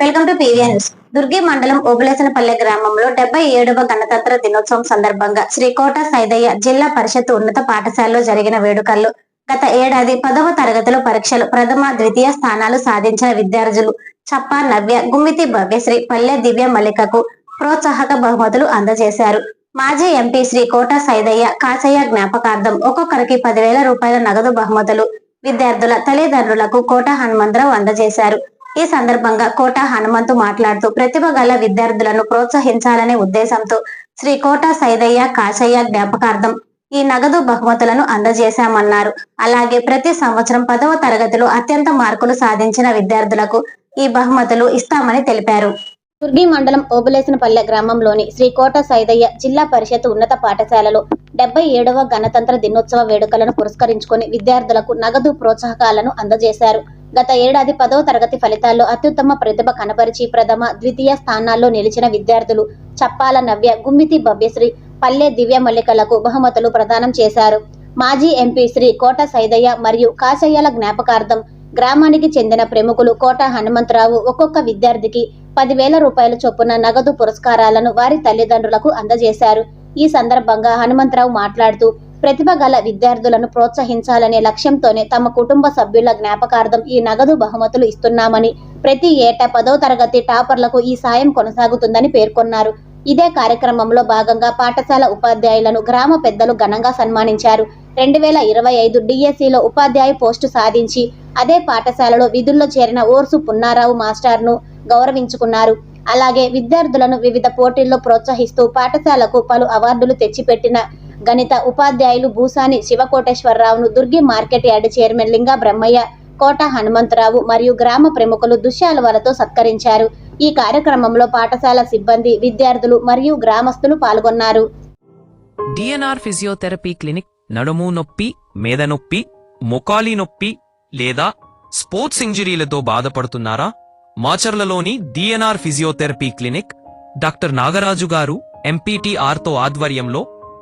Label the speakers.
Speaker 1: Welcome to PVN news Durgi మండలం ఓబులేసనపల్లె గ్రామంలో డెబ్బై ఏడవ గణతంత్ర దినోత్సవం సందర్భంగా శ్రీకోట సైదయ్య జిల్లా పరిషత్ ఉన్నత పాఠశాలలో జరిగిన వేడుకల్లో గత ఏడాది పదవ తరగతిలో పరీక్షలు ప్రథమ ద్వితీయ స్థానాలు సాధించిన విద్యార్థులు చప్పా నవ్య గుమ్మితి భవ్యశ్రీ పల్లె దివ్య మల్లికకు ప్రోత్సాహక బహుమతులు అందజేశారు. మాజీ ఎంపీ శ్రీ కోట సైదయ్య కాచయ్య జ్ఞాపకార్థం ఒక్కొక్కరికి పదివేల రూపాయల నగదు బహుమతులు విద్యార్థుల తల్లిదండ్రులకు కోట హనుమంతరావు అందజేశారు. ఈ సందర్భంగా కోట హనుమంతు మాట్లాడుతూ ప్రతిభ గల విద్యార్థులను ప్రోత్సహించాలనే ఉద్దేశంతో శ్రీ కోట సైదయ్య కాశయ్య జ్ఞాపకార్థం ఈ నగదు బహుమతులను అందజేశామన్నారు. అలాగే ప్రతి సంవత్సరం పదవ తరగతిలో అత్యంత మార్కులు సాధించిన విద్యార్థులకు ఈ బహుమతులు ఇస్తామని తెలిపారు. దుర్గి మండలం ఓబులేసనపల్లె గ్రామంలోని శ్రీ కోట సైదయ్య జిల్లా పరిషత్ ఉన్నత పాఠశాలలో డెబ్బై ఏడవ గణతంత్ర దినోత్సవ వేడుకలను పురస్కరించుకొని విద్యార్థులకు నగదు ప్రోత్సాహకాలను అందజేశారు. గత ఏడాది పదవ తరగతి ఫలితాల్లో అత్యుత్తమ ప్రతిభ కనబరిచి ప్రథమ ద్వితీయ స్థానాల్లో నిలిచిన విద్యార్థులు చప్పాల నవ్య గుమ్మితి భవ్యశ్రీ పల్లె దివ్య మల్లికలకు బహుమతులు ప్రదానం చేశారు. మాజీ ఎంపీ శ్రీ కోట సైదయ్య మరియు కాశయ్యల జ్ఞాపకార్థం గ్రామానికి చెందిన ప్రముఖులు కోట హనుమంతరావు ఒక్కొక్క విద్యార్థికి పదివేల రూపాయల చొప్పున నగదు పురస్కారాలను వారి తల్లిదండ్రులకు అందజేశారు. ఈ సందర్భంగా హనుమంతరావు మాట్లాడుతూ ప్రతిభ గల విద్యార్థులను ప్రోత్సహించాలనే లక్ష్యంతోనే తమ కుటుంబ సభ్యుల జ్ఞాపకార్థం ఈ నగదు బహుమతులు ఇస్తున్నామని ప్రతి ఏటా పదో తరగతి టాపర్లకు ఈ సాయం కొనసాగుతుందని పేర్కొన్నారు. ఇదే కార్యక్రమంలో భాగంగా పాఠశాల ఉపాధ్యాయులను గ్రామ పెద్దలు ఘనంగా సన్మానించారు. రెండు వేల ఇరవై ఐదు డిఎస్సిలో ఉపాధ్యాయ పోస్టు సాధించి అదే పాఠశాలలో విధుల్లో చేరిన ఓర్సు పున్నారావు మాస్టర్ను గౌరవించుకున్నారు. అలాగే విద్యార్థులను వివిధ పోటీల్లో ప్రోత్సహిస్తూ పాఠశాలకు పలు అవార్డులు తెచ్చిపెట్టిన గణిత ఉపాధ్యాయులు Bhusani శివకోటేశ్వరరావును Durgi market yard chairman Linga Brahmaiah Kota Hanumantharao మరియు గ్రామ ప్రముఖులు దుశ్శాలువలతో సత్కరించారు. ఈ కార్యక్రమంలో పాఠశాల సిబ్బంది విద్యార్థులు మరియు గ్రామస్తులు పాల్గొన్నారు.
Speaker 2: డిఎన్ఆర్ ఫిజియోథెరపీ క్లినిక్ నడుము నొప్పి మేద నొప్పి మొకాలి నొప్పి లేదా స్పోర్ట్స్ ఇంజరీలతో బాధపడుతున్నారా? మాచర్లలోని DNR physiotherapy clinic doctor Nagaraju garu ఎంపీటీఆర్తో ఆధ్వర్యంలో